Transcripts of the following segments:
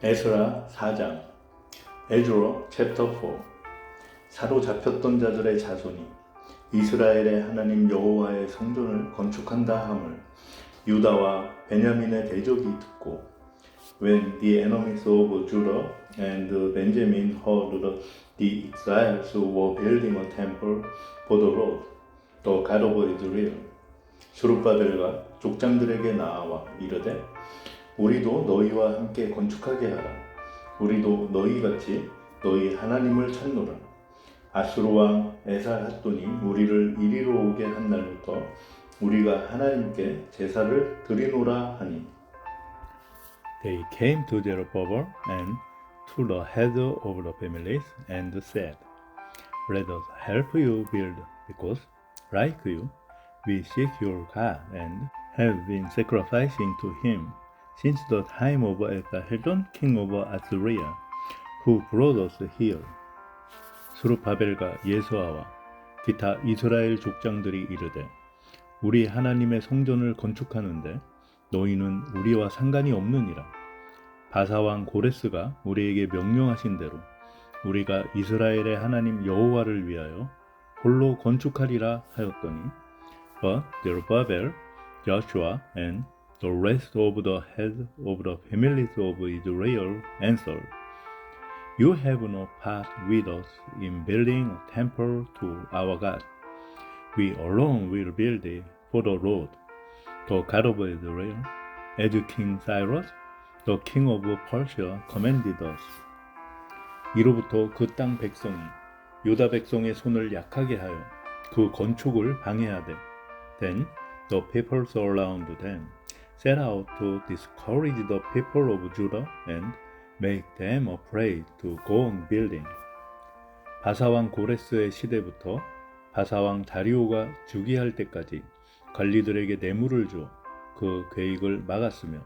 에스라 4장 에즈로 챕터 4 사로잡혔던 자들의 자손이 이스라엘의 하나님 여호와의 성전을 건축한다 함을 유다와 베냐민의 대적이 듣고 When the enemies of Judah and Benjamin heard the exiles were building a temple for the Lord, the God of Israel, 수룹바벨과 족장들에게 나아와 이르되 우리도 너희와 함께 건축하게 하라. 우리도 너희 같이 너희 하나님을 찾노라. 아수르 왕 에살핫돈이 우리를 이리로 오게 한 날부터 우리가 하나님께 제사를 드리노라 하니. They came to Zerubbabel and to the head of the families and said, Let us help you build, because, like you, we seek your God and have been sacrificing to him since the time of Esarhaddon, king of Assyria, who brought us here. 수르바벨과 예수아와 기타 이스라엘 족장들이 이르되 우리 하나님의 성전을 건축하는데 너희는 우리와 상관이 없느니라. 바사왕 고레스가 우리에게 명령하신 대로 우리가 이스라엘의 하나님 여호와를 위하여 홀로 건축하리라 하였더니 But Zerubbabel, Joshua, and the rest of the heads of the families of Israel answered, You have no part with us in building a temple to our God. We alone will build it for the Lord, the God of Israel, as King Cyrus, the king of Persia, commanded us. 이로부터 그 땅 백성이 유다 백성의 손을 약하게 하여 그 건축을 방해하되 Then the people around them set out to discourage the people of Judah and make them afraid to go on building. 바사왕 고레스의 시대부터 바사왕 다리오가 주기할 때까지 관리들에게 뇌물을 줘 그 계획을 막았으며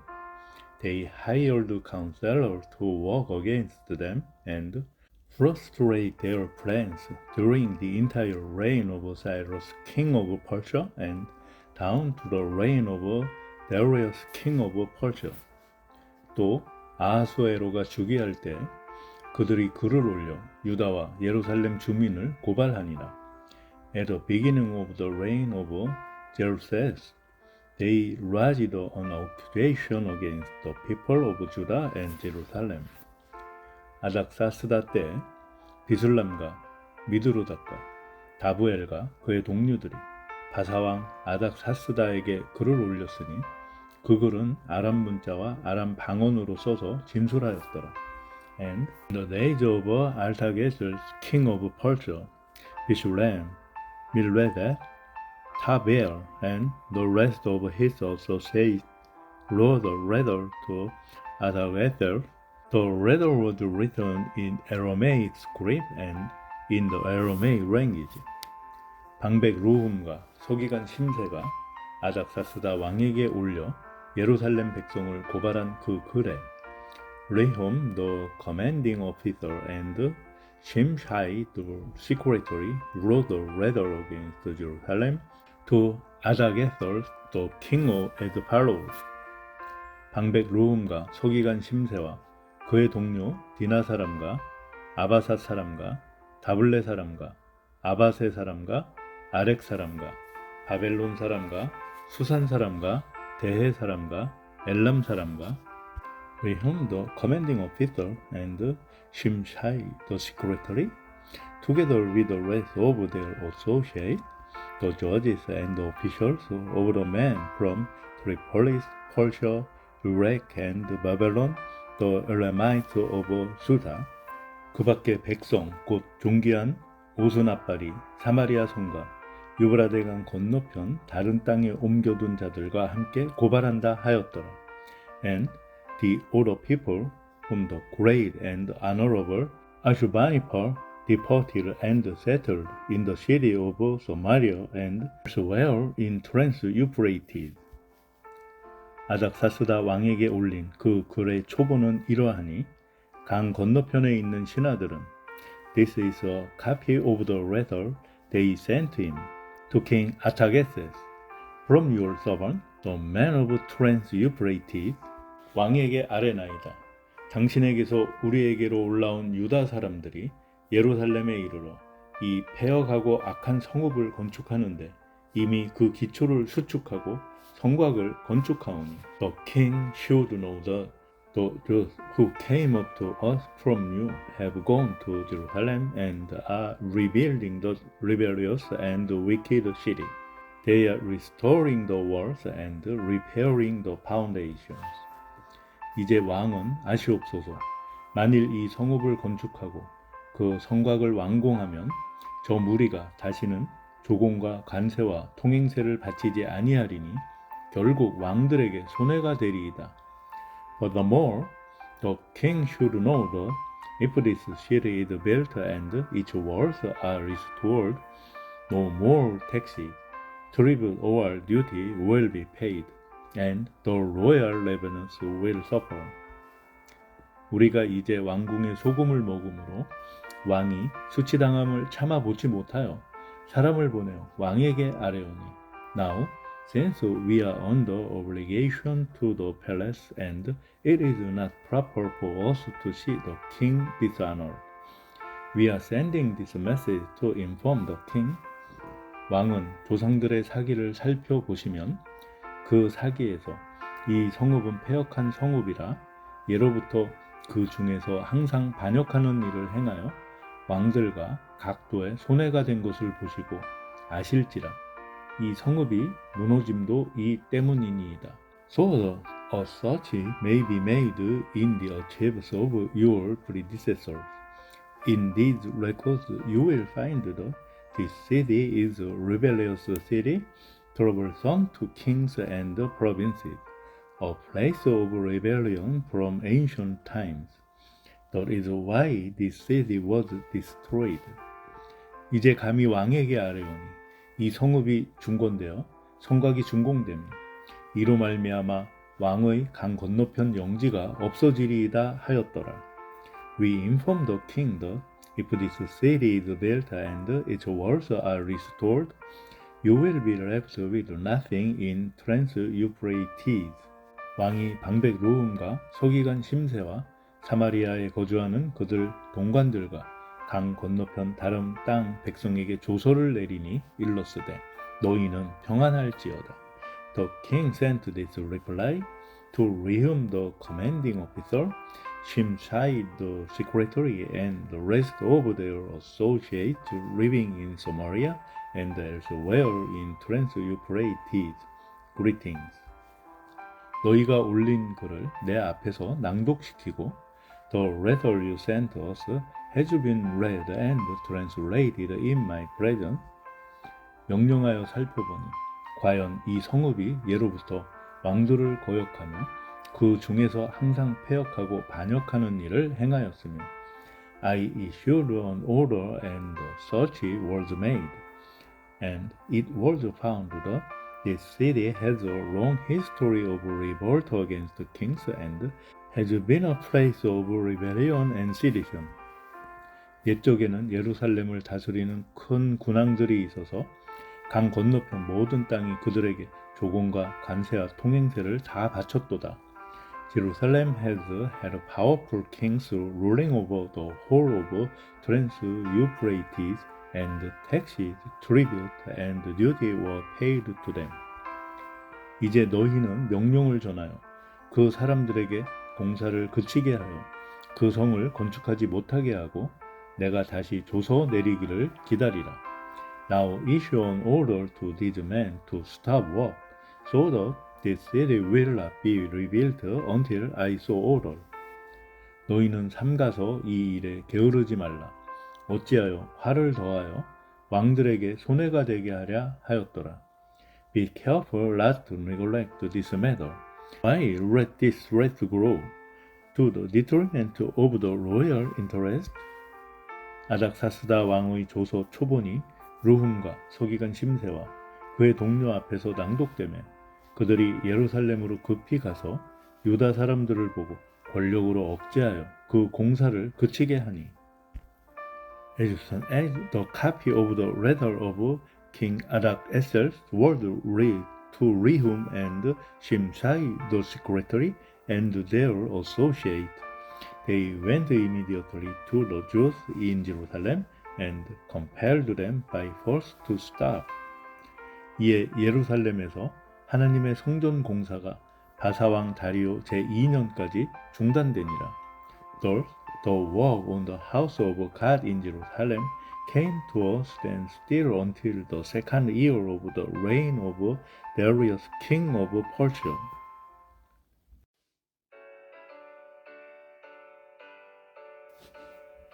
they hired counselors to work against them and frustrate their plans during the entire reign of Cyrus, king of Persia, and down to the reign of Darius, king of Persia. 또 아하수에로가 주기할 때 그들이 글을 올려 유다와 예루살렘 주민을 고발하니라. At the beginning of the reign of Jerusalem, they raised an accusation against the people of Judah and Jerusalem. 아닥사스다 때 비슬람과 미드로닥과 다부엘과 그의 동료들이 바사왕 아닥사스다에게 글을 올렸으니 그 글은 아람 문자와 아람 방언으로 써서 진술하였더라. And the days of Artaxerxes, king of Persia, Bishlam, Milredet, Tabel, and the rest of his associates wrote a letter to Artaxerxes The letter was written in Aramaic script and in the Aramaic language. 방백 루훔과 서기관 심세가 아닥사스다 왕에게 올려 예루살렘 백성을 고발한 그 글에 레홈 the commanding officer and Shimshai the secretary wrote a letter against Jerusalem to Adagether the king of as follows. 방백 루훔과 서기관 심세와 그의 동료 디나 사람과 아바사 사람과 다블레 사람과 아바세 사람과 아렉 사람과 바벨론 사람과 수산 사람과 대해 사람과 엘람 사람과 Rehum the commanding officer and Shimshai the secretary together with the rest of their associates the judges and the officials of the men from Tripolis, Persia, Iraq and Babylon the Elamites of Susa 그 밖에 백성 곧 존귀한 오스나빨이 사마리아 성과 유브라데강 건너편 다른 땅에 옮겨둔 자들과 함께 고발한다 하였더라. And the older people whom the great and honorable Ashurbanipal deported and settled in the city of Samaria and elsewhere in Trans-Euphrates. 아닥사스다 왕에게 올린 그 글의 초본은 이러하니 강 건너편에 있는 신하들은 This is a copy of the letter they sent him to King Artaxerxes from your servant, the man of Trans-Euphrates 왕에게 아뢰나이다. 당신에게서 우리에게로 올라온 유다 사람들이 예루살렘에 이르러 이 폐역하고 악한 성읍을 건축하는데 이미 그 기초를 수축하고 성곽을 건축하오니 The king should know the, the who came up to us from you have gone to Jerusalem and are rebuilding the rebellious and wicked city. They are restoring the walls and repairing the foundations. 이제 왕은 아시옵소서. 만일 이 성읍을 건축하고 그 성곽을 완공하면 저 무리가 다시는 조공과 관세와 통행세를 바치지 아니하리니 결국 왕들에게 손해가 되리이다. But the king should know that if this city is built and its walls are restored, no more taxes, tribute or duty will be paid, and the royal revenues will suffer. 우리가 이제 왕궁의 소금을 먹음으로 왕이 수치당함을 참아 보지 못하여 사람을 보내어 왕에게 아뢰오니 Now, since we are under obligation to the palace and it is not proper for us to see the king dishonored, we are sending this message to inform the king. 왕은 조상들의 사기를 살펴보시면 그 사기에서 이 성읍은 폐역한 성읍이라 예로부터 그 중에서 항상 반역하는 일을 행하여 왕들과 각도에 손해가 된 것을 보시고 아실지라 이 성읍이 무너짐도 이 때문이니이다. So a search may be made in the archives of your predecessors. In these records you will find that this city is a rebellious city, troublesome to kings and provinces, a place of rebellion from ancient times. That is why this city was destroyed. 이제 감히 왕에게 아뢰오니 이 성읍이 중건되어 성곽이 준공되면 이로 말미암아 왕의 강 건너편 영지가 없어지리이다 하였더라. We inform the king that if this city is built and its walls are restored, you will be left with nothing in Trans-Euphrates. 왕이 방백 루움과 서기관 심세와 사마리아에 거주하는 그들 동관들과 강 건너편 다른 땅 백성에게 조서를 내리니 일렀으되 너희는 평안할지어다. The king sent this reply to Rehum the commanding officer, Shimshai the secretary, and the rest of their associates living in Samaria and elsewhere in Trans-Euphrates. Greetings. 너희가 올린 글을 내 앞에서 낭독시키고 The letter you sent us has been read and translated in my presence. 명령하여 살펴보니 과연 이 성읍이 예로부터 왕들을 거역하며 그 중에서 항상 폐역하고 반역하는 일을 행하였으며 I issued an order and search was made and it was found that this city has a long history of revolt against kings and has been a place of rebellion and sedition. 옛적에는 예루살렘을 다스리는 큰 군왕들이 있어서 강 건너편 모든 땅이 그들에게 조공과 관세와 통행세를 다 바쳤도다. Jerusalem has had powerful kings ruling over the whole of Trans-Euphrates, and taxes, tribute, and duty were paid to them. 이제 너희는 명령을 전하여 그 사람들에게 공사를 그치게 하여 그 성을 건축하지 못하게 하고 내가 다시 조서 내리기를 기다리라. Now issue an order to these men to stop work, so that this city will not be rebuilt until I so order. 너희는 삼가서 이 일에 게으르지 말라. 어찌하여 화를 더하여 왕들에게 손해가 되게 하랴 하였더라. Be careful not to neglect this matter. Why let this threat grow to the detriment of the royal interest? 아닥사스다 왕의 조서 초본이 루훔과 서기관 심세와 그의 동료 앞에서 낭독되며 그들이 예루살렘으로 급히 가서 유다 사람들을 보고 권력으로 억제하여 그 공사를 그치게 하니 as the copy of the letter of King Artaxerxes was read to Rehum and Shimshai the secretary and their associate, they went immediately to the Jews in Jerusalem and compelled them by force to stop. 이에 예루살렘에서 하나님의 성전 공사가 바사왕 다리오 제2년까지 중단되니라. Thus, the work on the house of God in Jerusalem came to a standstill until the second year of the reign of Darius king of Persia.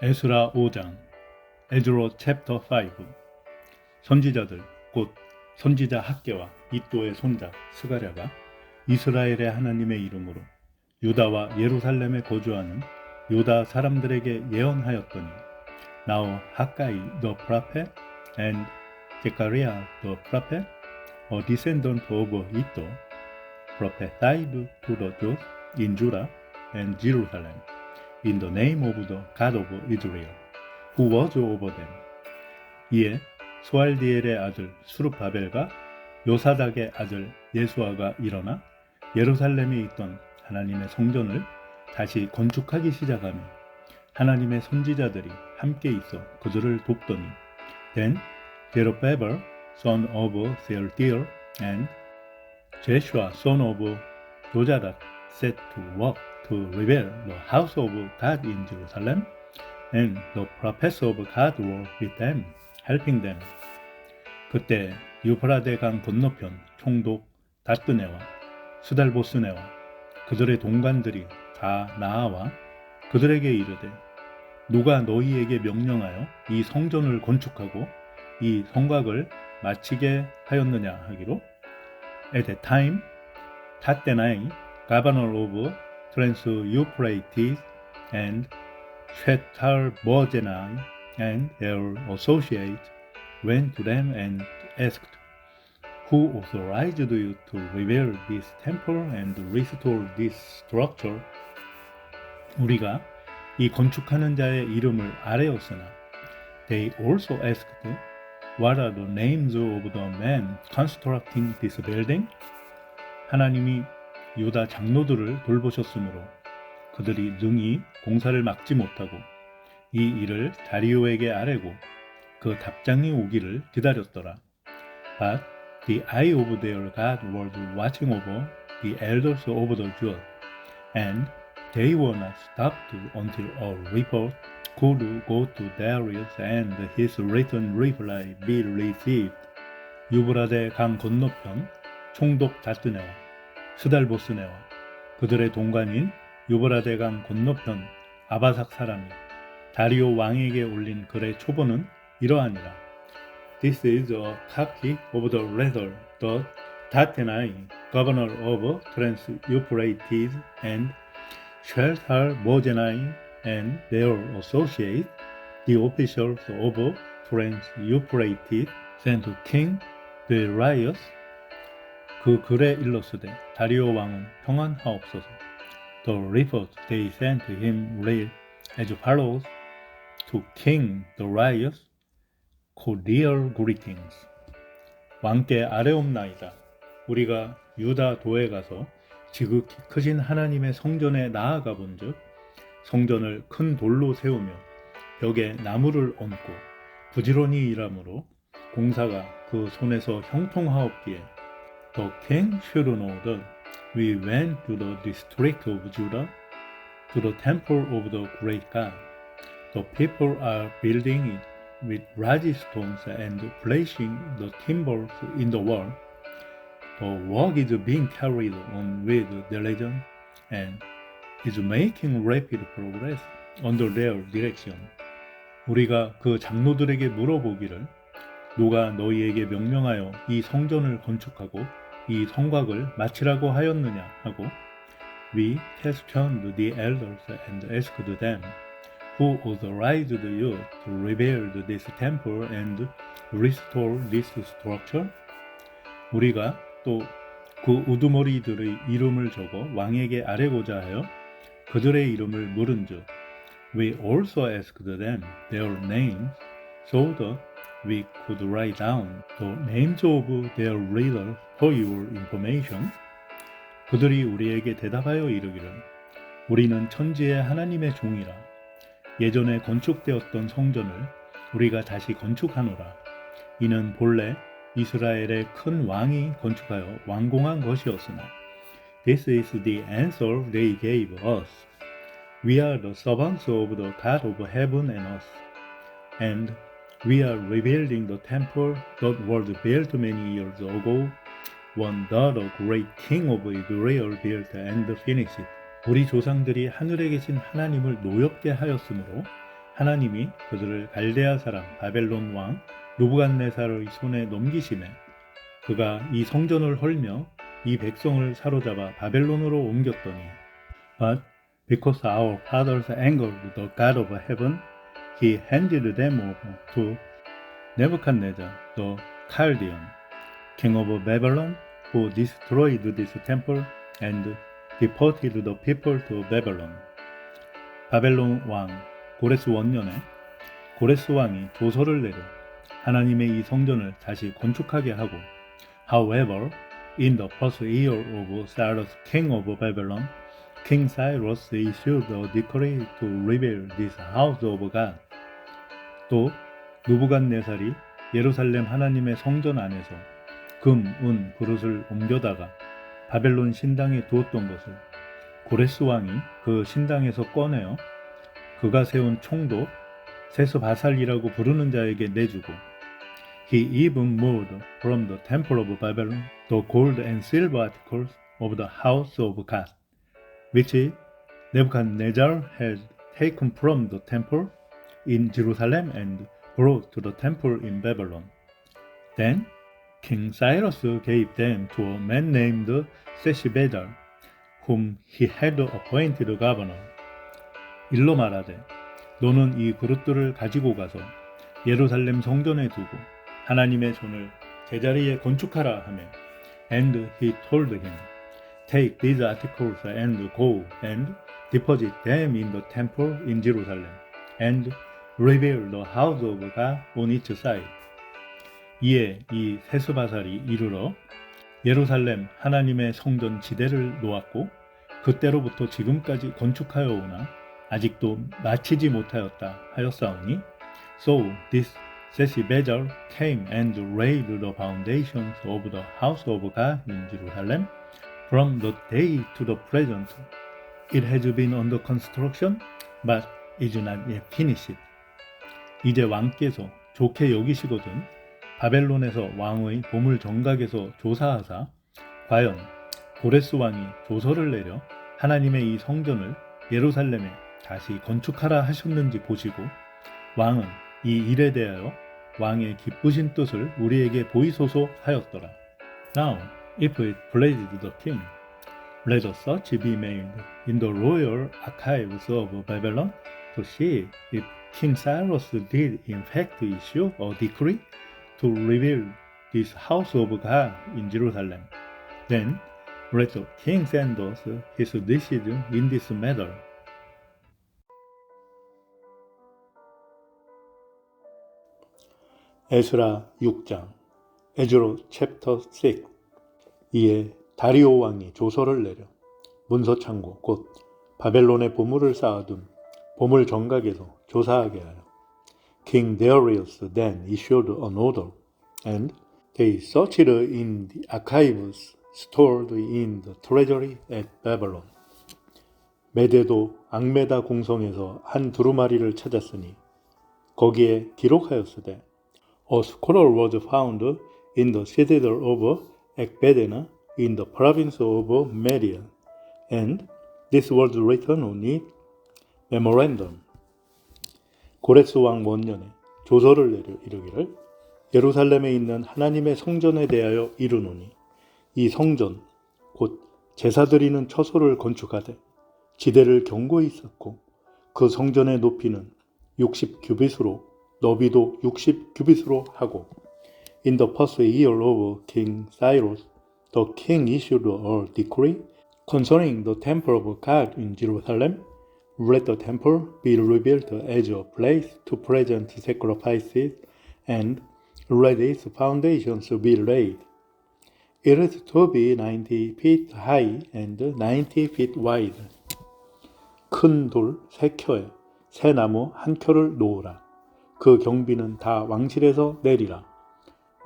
에스라 5장 에즈로 챕터 5 선지자들 곧 선지자 학계와 이또의 손자 스가랴가 이스라엘의 하나님의 이름으로 유다와 예루살렘에 거주하는 유다 사람들에게 예언하였더니 Haggai the prophet and Zechariah the prophet, a descendant of Iddo, prophesied to the Jews in Judah and Jerusalem in the name of the God of Israel, who was over them. 이에 수알디엘의 아들 수르바벨과 요사닥의 아들 예수아가 일어나 예루살렘에 있던 하나님의 성전을 다시 건축하기 시작하며 하나님의 선지자들이 함께 있어 그들을 돕더니 Then Zerubbabel son of Shealtiel and Joshua son of Jozadak set to work to rebuild the house of God in Jerusalem and the prophets of God were with them, helping them. 그때 유브라데 강 건너편 총독 다뜨네와 수달보스네와 그들의 동관들이 다 나아와 그들에게 이르되 누가 너희에게 명령하여 이 성전을 건축하고 이 성곽을 마치게 하였느냐 하기로 At that time 타테나이 governor of Trans-Euphrates and Shethar-Bozenai and their associates went to them and asked, Who authorized you to rebuild this temple and restore this structure? 우리가 이 건축하는 자의 이름을 아뢰었으나 They also asked, What are the names of the men constructing this building? 하나님이 유다 장로들을 돌보셨으므로 그들이 능히 공사를 막지 못하고 이 일을 다리오에게 아뢰고 그 답장이 오기를 기다렸더라. But the eye of their God was watching over the elders of the Jews, and they were not stopped until a report could go to Darius and his written reply be received. 유브라데 강 건너편 총독 다스네와 스달보스네와 그들의 동관인 유브라데 강 건너편 아바삭 사람이 다리오 왕에게 올린 글의 초본은 이러하니라. This is a copy of the letter that Tatenai, governor of Trans-Euphrates and Shaltar-Bozenai and their associates, the officials of Trans-Euphrates, sent to King Darius. 그 글에 일렀으되 다리오 왕은 평안하옵소서. The report they sent to him read as follows to King Darius, cordial greetings. 왕께 아뢰옵나이다. 우리가 유다 도에 가서 지극히 크신 하나님의 성전에 나아가 본즉 성전을 큰 돌로 세우며 벽에 나무를 얹고 부지런히 일하므로 공사가 그 손에서 형통하옵기에 The king should know that we went to the district of Judah to the temple of the great God. The people are building it with large stones and placing the timbers in the wall. The work is being carried on with diligence and is making rapid progress under their direction. 우리가 그 장로들에게 물어보기를 누가 너희에게 명령하여 이 성전을 건축하고 이 성곽을 마치라고 하였느냐 하고 We questioned the elders and asked them who authorized you to rebuild this temple and restore this structure? 우리가 또 그 우두머리들의 이름을 적어 왕에게 아뢰고자 하여 그들의 이름을 물은즉 We also asked them their names so that we could write down the names of their leaders for your information. 그들이 우리에게 대답하여 이르기를 우리는 천지의 하나님의 종이라 예전에 건축되었던 성전을 우리가 다시 건축하노라. 이는 본래 이스라엘의 큰 왕이 건축하여 완공한 것이었으나 This is the answer they gave us. We are the servants of the God of heaven and earth. And we are rebuilding the temple that was built many years ago when the great king of Israel built and finished. 우리 조상들이 하늘에 계신 하나님을 노엽게 하였으므로 하나님이 그들을 갈대아 사람 바벨론 왕 누부갓네살의 손에 넘기심에 그가 이 성전을 헐며 이 백성을 사로잡아 바벨론으로 옮겼더니 But because our fathers angered the God of heaven he handed them over to Nebuchadnezzar the Chaldean king of Babylon who destroyed this temple and deported the people to Babylon 바벨론 왕 고레스 원년에 고레스 왕이 조서를 내려 하나님의 이 성전을 다시 건축하게 하고 However, in the first year of Cyrus king of Babylon, King Cyrus issued a decree to rebuild this house of God. 또 누부갓네살이 예루살렘 하나님의 성전 안에서 금, 은, 그릇을 옮겨다가 바벨론 신당에 두었던 것을 고레스 왕이 그 신당에서 꺼내어 그가 세운 총도 세스바살이라고 부르는 자에게 내주고 He even moved from the temple of Babylon the gold and silver articles of the house of God, which Nebuchadnezzar had taken from the temple in Jerusalem and brought to the temple in Babylon. Then King Cyrus gave them to a man named Seshibazar, whom he had appointed governor. 일러 말하되 너는 이 그릇들을 가지고 가서 예루살렘 성전에 두고 하나님의 손을 제자리에 건축하라 하며 And he told him, Take these articles and go and deposit them in the temple in Jerusalem and rebuild the house of God on its side. 이에 이 세스바살이 이르러 예루살렘 하나님의 성전 지대를 놓았고 그때로부터 지금까지 건축하여 오나 아직도 마치지 못하였다 하였사오니 So this Seshibazar came and laid the foundations of the house of God in Jerusalem from the day to the present. It has been under construction, but is not yet finished. 이제 왕께서 좋게 여기시거든 바벨론에서 왕의 보물 정각에서 조사하사 과연 고레스 왕이 조서를 내려 하나님의 이 성전을 예루살렘에 다시 건축하라 하셨는지 보시고 왕은 이 일에 대하여 왕의 기쁘신 뜻을 우리에게 보이소서 하였더라. Now, if it pleased the king, let a search be made in the royal archives of Babylon to see if King Cyrus did in fact issue a decree to rebuild this house of God in Jerusalem. Then let the king send us his decision in this matter. 에스라 6장 에즈로 챕터 6 이에 다리오 왕이 조서를 내려 문서 창고 곧 바벨론의 보물을 쌓아둔 보물 정각에서 조사하게 하여 King Darius then issued an order and they searched in the archives stored in the treasury at Babylon 메데도 앙메다 공성에서 한 두루마리를 찾았으니 거기에 기록하였으되 A scroll was found in the citadel of Ecbatana in the province of Media, and this was written on it. Memorandum. 고레스 왕 원년에 조서를 내려 이르기를 예루살렘에 있는 하나님의 성전에 대하여 이르노니 이 성전 곧 제사 드리는 처소를 건축하되 지대를 견고히 쌓고 그 성전의 높이는 60 규빗으로 너비도 60 규빗으로 하고 In the first year of King Cyrus, the king issued a decree concerning the temple of God in Jerusalem. Let the temple be rebuilt as a place to present sacrifices and let its foundations be laid. It is to be 90 feet high and 90 feet wide. 큰 돌 세 켜에 새 나무 한 켜를 놓으라. 그 경비는 다 왕실에서 내리라.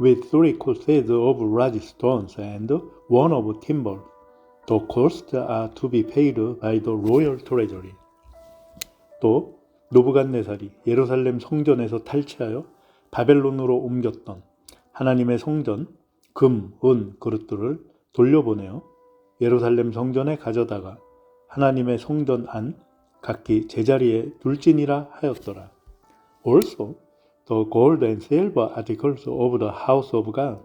With three courses of large stones and one of timber, the costs are to be paid by the royal treasury. 또 노부갓네살이 예루살렘 성전에서 탈취하여 바벨론으로 옮겼던 하나님의 성전 금, 은 그릇들을 돌려보내어 예루살렘 성전에 가져다가 하나님의 성전 안 각기 제자리에 둘지니라 하였더라. Also, the gold and silver articles of the house of God,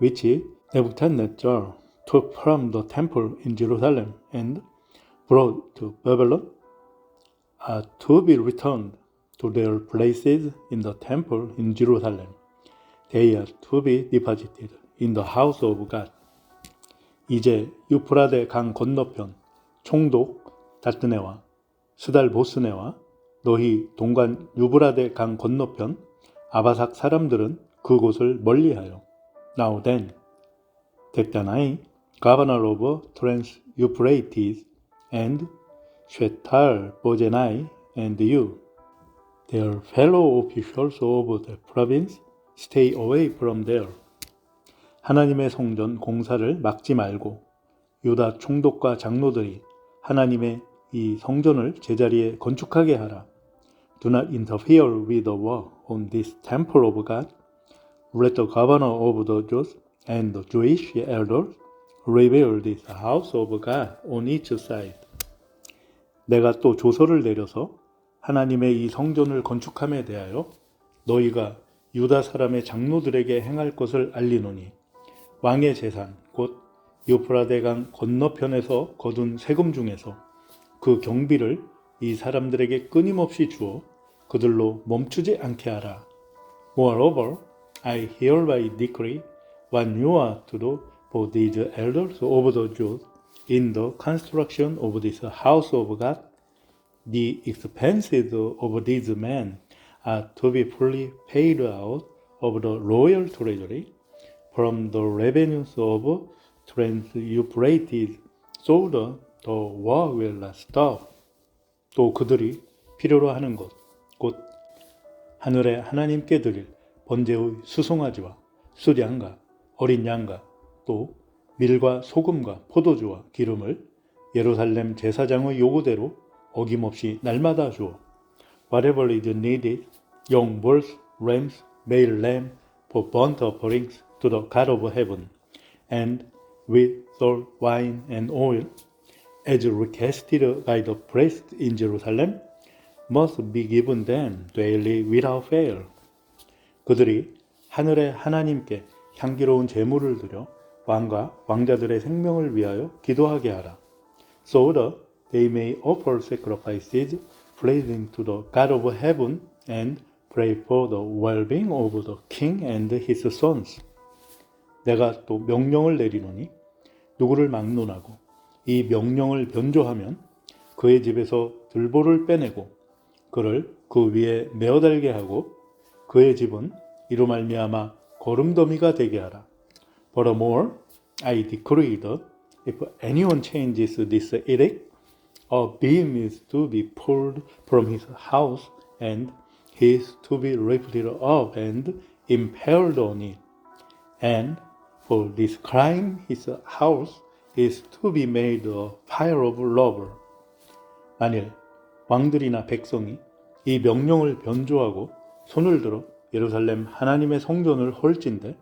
which Nebuchadnezzar took from the temple in Jerusalem and brought to Babylon, are to be returned to their places in the temple in Jerusalem. They are to be deposited in the house of God. 이제 유프라데 강 건너편 총독 다트네와 스달 보스네와 너희 동관 유브라데 강 건너편 아바삭 사람들은 그곳을 멀리하여 Now then, 데타나이 governor of Trans Euphrates and Shetar Bozenai and you, their fellow officials of the province, stay away from there. 하나님의 성전 공사를 막지 말고 유다 총독과 장로들이 하나님의 이 성전을 제자리에 건축하게 하라. Do not interfere with the work on this temple of God. Let the governor of the Jews and the Jewish elders rebuild this house of God on each side. 내가 또 조서를 내려서 하나님의 이 성전을 건축함에 대하여 너희가 유다 사람의 장로들에게 행할 것을 알리노니 왕의 재산 곧 유프라데강 건너편에서 거둔 세금 중에서 그 경비를 이 사람들에게 끊임없이 주어 그들로 멈추지 않게 하라. Moreover, I hereby decree you are to for these elders of the Jews in the construction of this house of God. The expenses of these men are to be fully paid out of the royal treasury from the revenues of Trans-Euphrates, so that the war will not stop. 또 그들이 필요로 하는 것, 곧 하늘에 하나님께 드릴 번제의 수송아지와 수량과 어린 양과 또 밀과 소금과 포도주와 기름을 예루살렘 제사장의 요구대로 어김없이 날마다 주어 whatever is needed, young bulls, rams, male lamb for burnt offerings to the God of heaven, and with salt, wine, and oil, as requested by the priest in Jerusalem, must be given them daily without fail. 그들이 하늘의 하나님께 향기로운 제물을 드려 왕과 왕자들의 생명을 위하여 기도하게 하라. So that they may offer sacrifices pleasing to the God of heaven and pray for the well-being of the king and his sons. 내가 또 명령을 내리노니 누구를 막론하고 이 명령을 변조하면 그의 집에서 들보를 빼내고 그를 그 위에 메어달게 하고 그의 집은 이로 말미암아 거름더미가 되게 하라. Furthermore, I decree that if anyone changes this edict, a beam is to be pulled from his house and he is to be lifted up and impaled on it. And for this crime his house is to be made a fire of lava. 만일 왕들이나 백성이 이 명령을 변조하고 손을 들어 예루살렘 하나님의 성전을 헐진대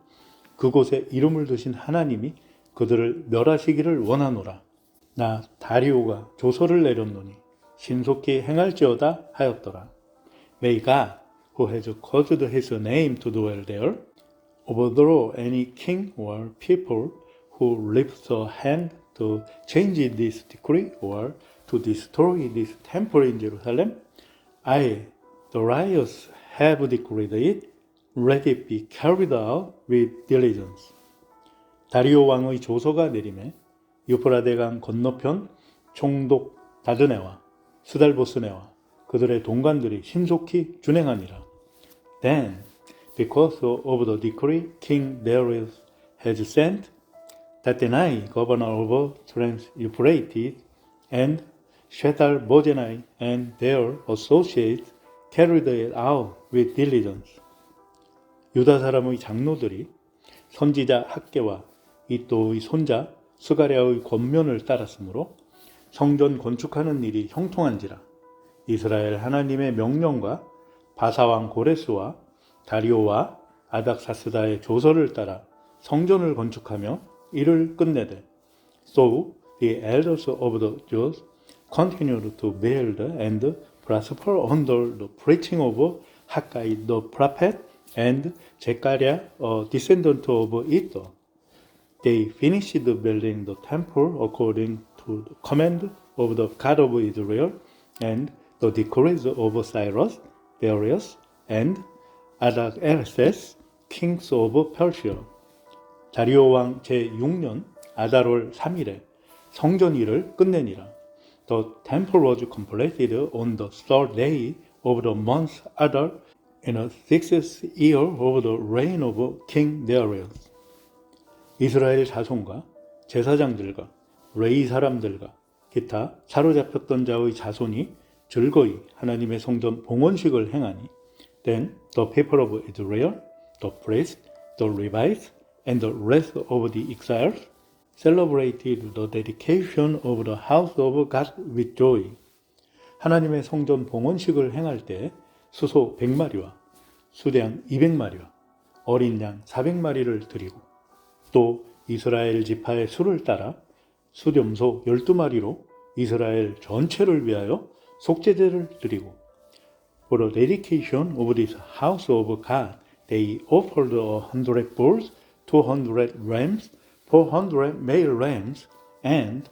그곳에 이름을 두신 하나님이 그들을 멸하시기를 원하노라. 나 다리오가 조서를 내렸노니 신속히 행할지어다 하였더라. May God, who has caused his name to dwell there, overthrow any king or people who lifts a hand to change this decree or to destroy this temple in Jerusalem. I, Darius, have decreed it. Let it be carried out with diligence. 다리오 왕의 조서가 내림에 유프라데강 건너편 총독 다드네와 스달보스네와 그들의 동관들이 신속히 준행하니라. Then, because of the decree King Darius has sent, Tatenai, governor of Trans Euphrates, and Shethar Bozenai and their associates carried it out with diligence. 유다 사람의 장로들이 선지자 학계와 이또의 손자 스가랴의 권면을 따랐으므로 성전 건축하는 일이 형통한지라 이스라엘 하나님의 명령과 바사왕 고레스와 다리오와 아닥사스다의 조서를 따라 성전을 건축하며 이를 끝내되 So the elders of the Jews continued to build and prosper under the preaching of Haggai the prophet and Zechariah, a descendant of Iddo. They finished building the temple according to the command of the God of Israel and the decrees of Cyrus, Darius, and Artaxerxes, kings of Persia. 다리오 왕 제6년 아다롤 3일에 성전 일을 끝내니라. The temple was completed on the third day of the month Adar in the sixth year of the reign of King Darius. 이스라엘 자손과 제사장들과 레이 사람들과 기타 사로잡혔던 자의 자손이 즐거이 하나님의 성전 봉헌식을 행하니 then the people of Israel, the priests, the Levites, and the rest of the exiles celebrated the dedication of the house of God with joy. 하나님의 성전 봉헌식을 행할 때 수소 100마리와 수량 200마리와 어린 양 400마리를 드리고 또 이스라엘 지파의 수를 따라 수렴소 12마리로 이스라엘 전체를 위하여 속죄제를 드리고 For the dedication of this house of God, they offered a hundred bulls, two hundred rams, four hundred male rams, and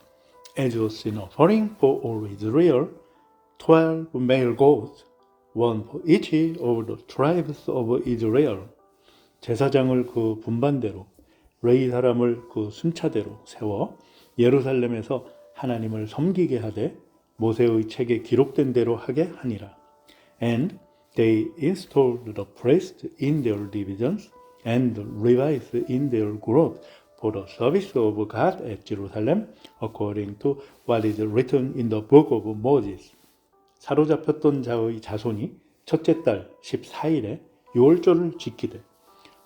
as a sin offering for all Israel, twelve male goats, one for each of the tribes of Israel. 제사장을 그 분반대로 레이 사람을 그 순차대로 세워 예루살렘에서 하나님을 섬기게 하되 모세의 책에 기록된 대로 하게 하니라. And they installed the priests in their divisions and the Levites in their groups for the service of God at Jerusalem according to what is written in the book of Moses. 사로잡혔던 자의 자손이 첫째 달 14일에 유월절을 지키되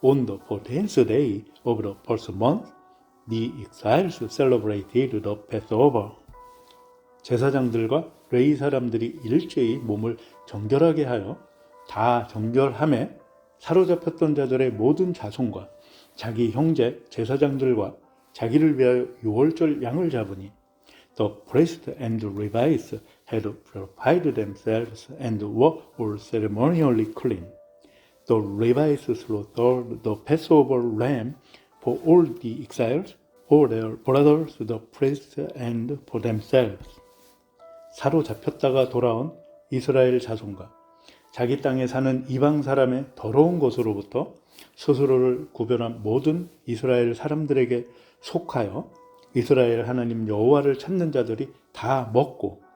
On the 14th day of the first month, the exiles celebrated the Passover. 제사장들과 레이 사람들이 일제히 몸을 정결하게 하여 다 정결함에 사로잡혔던 자들의 모든 자손과 자기 형제 제사장들과 자기를 위하여 유월절 양을 잡으니 The priest and Levites had purified themselves and were all ceremonially clean. The Levites slaughtered the Passover lamb for all the exiles, for their brothers, the priests, and for themselves. 사로잡혔다가 돌아온 이스라엘 자손과 자기 땅에 사는 이방 사람의 더러운 것으로부터 스스로를 구별한 모든 이스라엘 사람들에게 속하여 이스라엘 하나님 여호와를 찾는 자들이 다 먹고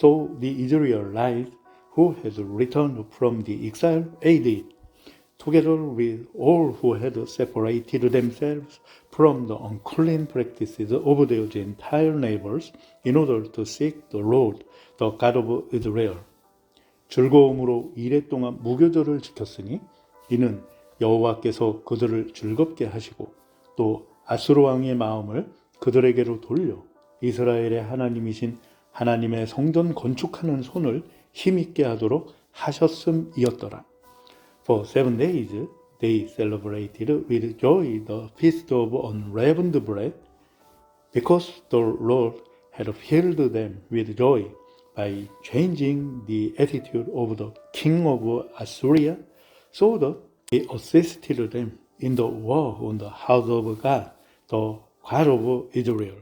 So the Israelites who had returned from the exile it together with all who had separated themselves from the unclean practices of their Gentile neighbors in order to seek the Lord, the God of Israel. 즐거움으로 이래 동안 무교절을 지켰으니 이는 여호와께서 그들을 즐겁게 하시고 또 아수르 왕의 마음을 그들에게로 돌려 이스라엘의 하나님이신 하나님의 성전 건축하는 손을 힘있게 하도록 하셨음이었더라. For seven days they celebrated with joy the feast of unleavened bread, because the Lord had filled them with joy by changing the attitude of the king of Assyria, so that he assisted them in the war on the house of God, the God of Israel.